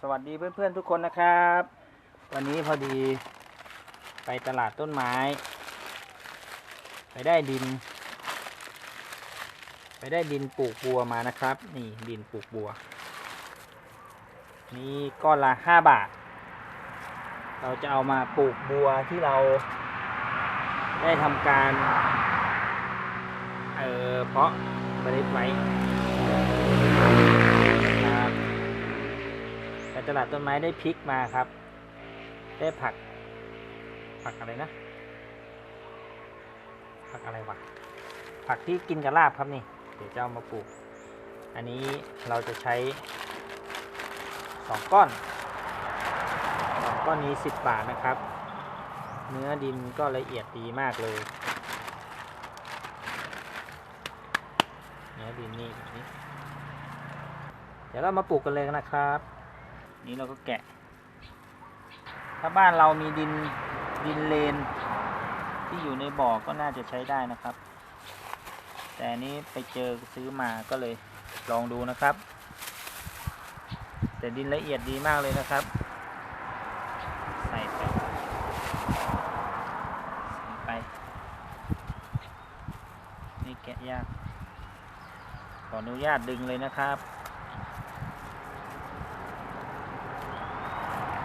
สวัสดีเพื่อนๆทุกคนนะครับ วันนี้พอดีไปตลาดต้นไม้ ไปได้ดิน ไปได้ดินปลูกบัวมานะครับ นี่ดินปลูกบัว นี่ก้อนละห้าบาท เราจะเอามาปลูกบัวที่เราได้ทำการ เอ่อเพาะเมล็ดไว้ ไปตลาดต้นไม้ได้พริกมาครับ ได้ผัก ผักอะไรนะ ผักอะไรวะ ผักที่กินกับลาบครับนี่ เดี๋ยวจะเอามาปลูก อันนี้เราจะใช้สองก้อนสองก้อนนี้สิบบาทนะครับ เนื้อดินก็ละเอียดดีมากเลย เนื้อดินนี่แบบนี้เดี๋ยวเรามาปลูกกันเลยนะครับ นี้เราก็แกะ ถ้าบ้านเรามีดินดินเลน ที่อยู่ในบ่อก็น่าจะใช้ได้นะครับ แต่นนี้ไปเจอซื้อมาก็เลยลองดูนะครับ แต่ดินละเอียดดีมากเลยนะครับ ใส่ไปใส่ไปนี่แกะยากขออนุญาตดึงเลยนะครับ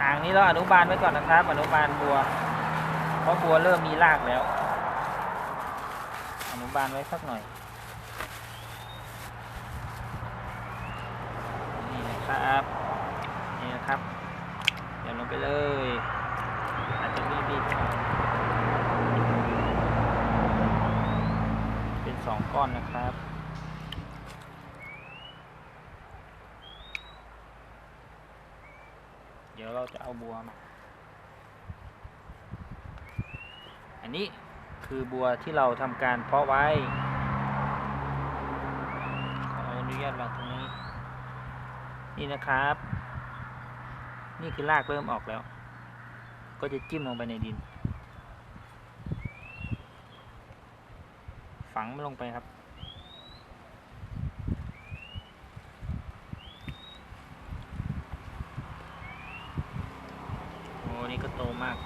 อ่างนี้เราอนุบาลไว้ก่อนนะครับ อนุบาลบัว เพราะบัวเริ่มมีรากแล้ว อนุบาลไว้สักหน่อย นี่นะครับ นี่นะครับ เดี๋ยวลงไปเลย อาจจะมีบีบเป็นสองก้อนนะครับ ดี๋ยวเราจะเอาบัวมาอันนี้คือบัวที่เราทำการเพาะไว้ขออนุญาตวางตรงนี้ นี่นะครับ นี่คือรากเริ่มออกแล้ว ก็จะจิ้มลงไปในดิน ฝังมันลงไปครับ โอ้ นี่ก็โตมาก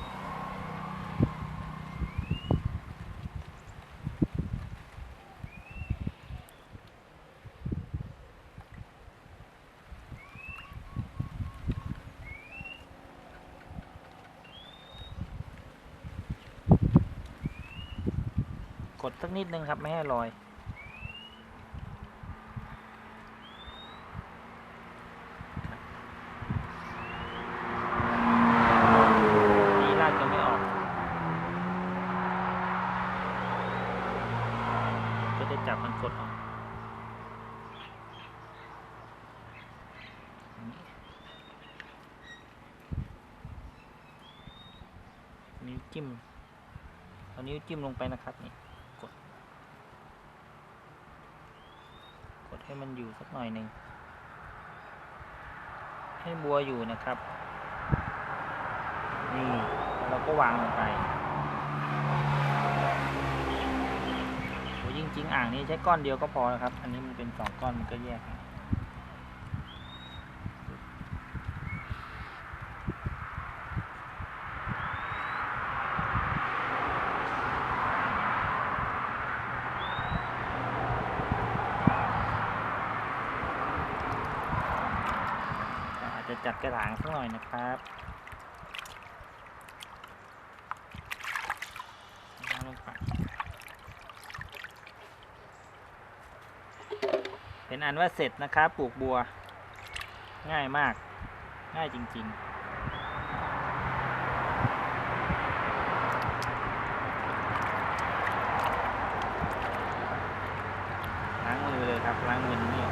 กดสักนิดนึงครับ ไม่ให้ลอย นี่รากจะไม่ออก ก็จะจับมันกดออกนิ้วจิ้ม เอานิ้วจิ้มลงไปนะครับนี่ กด กด ให้มันอยู่สักหน่อยหนึ่ง ให้บัวอยู่นะครับ นี่เราก็วางลงไปโอ้จริงๆ อ่างนี้ใช้ก้อนเดียวก็พอนะครับ อันนี้มันเป็นสองก้อนมันก็แยก จะจัดกระถางสักหน่อยนะครับลงไปเป็นอันว่าเสร็จนะครับ ปลูกบัว ง่ายมาก ง่ายจริง ๆ ล้างมือเลยครับ ล้างมือนี่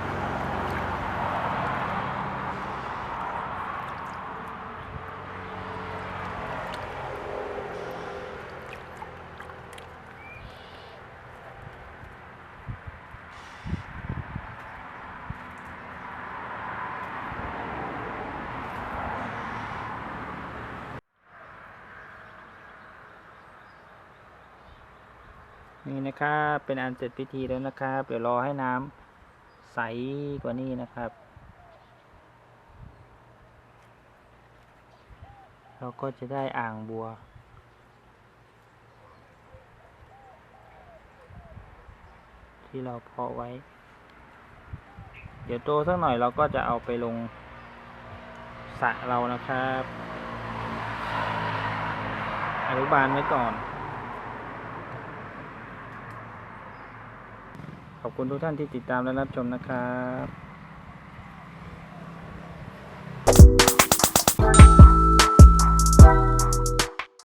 นี่นะครับเป็นอันเสร็จพิธีแล้วนะครับ เดี๋ยวรอให้น้ำใสกว่านี้นะครับ เราก็จะได้อ่างบัวที่เราเพาะไว้ เดี๋ยวโตสักหน่อยเราก็จะเอาไปลงสระเรานะครับ อนุบาลไว้ก่อน ขอบคุณทุกท่านที่ติดตามและรับชมนะครับ